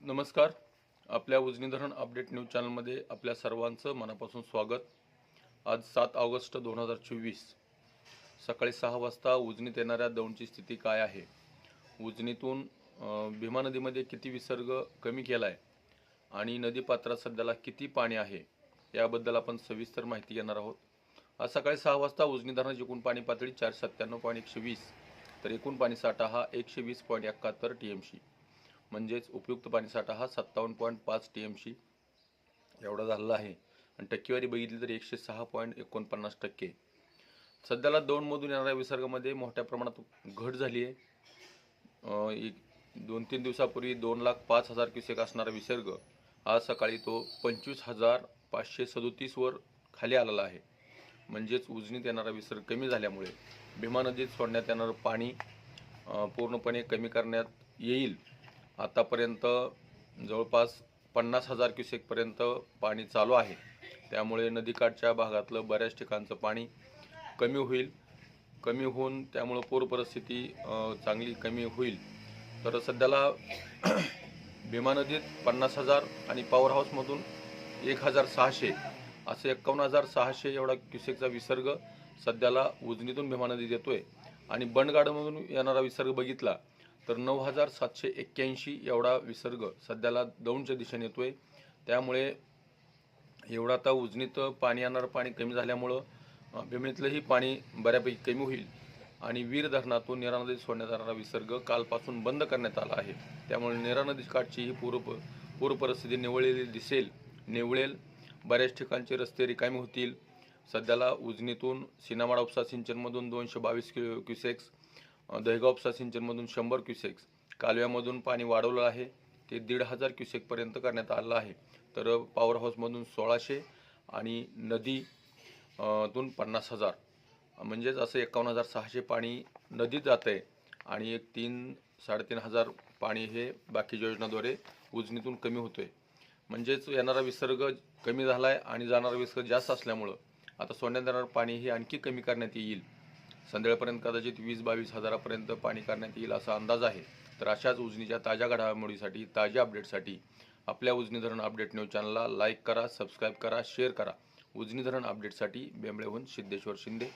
नमस्कार. आपल्या उजनी धरण अपडेट न्यूज चॅनलमध्ये आपल्या सर्वांचं मनापासून स्वागत. आज सात ऑगस्ट दोन हजार चोवीस. सकाळी सहा वाजता उजनीत येणाऱ्या दौंडची स्थिती काय आहे? उजनीतून भीमा नदीमध्ये किती विसर्ग कमी केला आहे आणि नदीपात्रात सध्याला किती पाणी आहे? याबद्दल आपण सविस्तर माहिती घेणार आहोत. आज सकाळी सहा वाजता उजनी धरणाची एकूण पाणी पातळी चार सत्त्याण्णव पॉईंट एकशे वीस. तर एकूण पाणी साठा हा एकशे वीस पॉईंट एकाहत्तर टी एम सी म्हणजेच उपयुक्त पाणीसाठा हा सत्तावन्न पॉईंट पाच टी एम सी एवढा झालेला आहे. आणि टक्केवारी बघितली तर एकशे सहा पॉईंट एकोणपन्नास टक्के. सध्याला दोनमधून येणाऱ्या विसर्गामध्ये मोठ्या प्रमाणात घट झाली आहे. एक दोन तीन दिवसापूर्वी दोन लाख पाच हजार क्युसेक असणारा विसर्ग आज सकाळी तो पंचवीस हजार पाचशे सदोतीसवर खाली आलेला आहे. म्हणजेच उजनीत येणारा विसर्ग कमी झाल्यामुळे भीमा नदीत सोडण्यात येणारं पाणी पूर्णपणे कमी करण्यात येईल. आतापर्यंत जवळपास पन्नास हजार क्युसेकपर्यंत पाणी चालू आहे. त्यामुळे नदीकाठच्या भागातलं बऱ्याच ठिकाणचं पाणी कमी होईल. कमी होऊन त्यामुळं पूर परिस्थिती चांगली कमी होईल. तर सध्याला भीमा नदीत पन्नास हजार आणि पॉवर हाऊसमधून एक हजार सहाशे असे एक्कावन्न हजार सहाशे एवढा क्युसेकचा विसर्ग सध्याला उजनीतून भीमा नदीत येतो आहे आणि बंडगाडमधून येणारा विसर्ग बघितला तर नऊ हजार सातशे एक्क्याऐंशी एवढा विसर्ग सध्याला दौंडच्या दिशेने येतोय. त्यामुळे एवढा आता उजनीत पाणी येणारं पाणी कमी झाल्यामुळं भीमेतलंही पाणी बऱ्यापैकी कमी होईल आणि वीर धरणातून नेरा नदीत सोडण्यात येणारा विसर्ग कालपासून बंद करण्यात आला आहे. त्यामुळे नेरा नदी काठची ही पूर पूर परिस्थिती निवळलेली दिसेल निवळेल. बऱ्याच ठिकाणचे रस्ते रिकामी होतील. सध्याला उजनीतून सिनामाडा उपसा सिंचनमधून दोनशे बावीस क्यु क्युसेक्स अं, उपसा सिंचनमधून शंभर क्युसेक्स कालव्यामधून पाणी वाढवलं आहे ते दीड हजार क्युसेकपर्यंत करण्यात आलं आहे. तर पॉवर हाऊसमधून सोळाशे आणि नदी तून पन्नास हजार. म्हणजेच असं एकावन्न हजार सहाशे पाणी नदीत जात आहे आणि एक तीन साडेतीन हजार पाणी हे बाकी योजनाद्वारे उजनीतून कमी होतोय. म्हणजेच येणारा विसर्ग कमी झाला आहे आणि जाणारा विसर्ग जास्त असल्यामुळं आता सोडण्यात येणारं पाणी हे आणखी कमी करण्यात येईल. संध्याकाळपर्यंत कदाचित वीस बावीस हजारापर्यंत पाणी करण्यात येईल असा अंदाज आहे. तर अशाच उजनीच्या ताज्या घडामोडीसाठी ताज्या अपडेटसाठी आपल्या उजनी धरण अपडेट न्यूज चॅनलला लाईक करा सबस्क्राईब करा शेअर करा. उजनी धरण अपडेटसाठी बेंबळेहून सिद्धेश्वर शिंदे.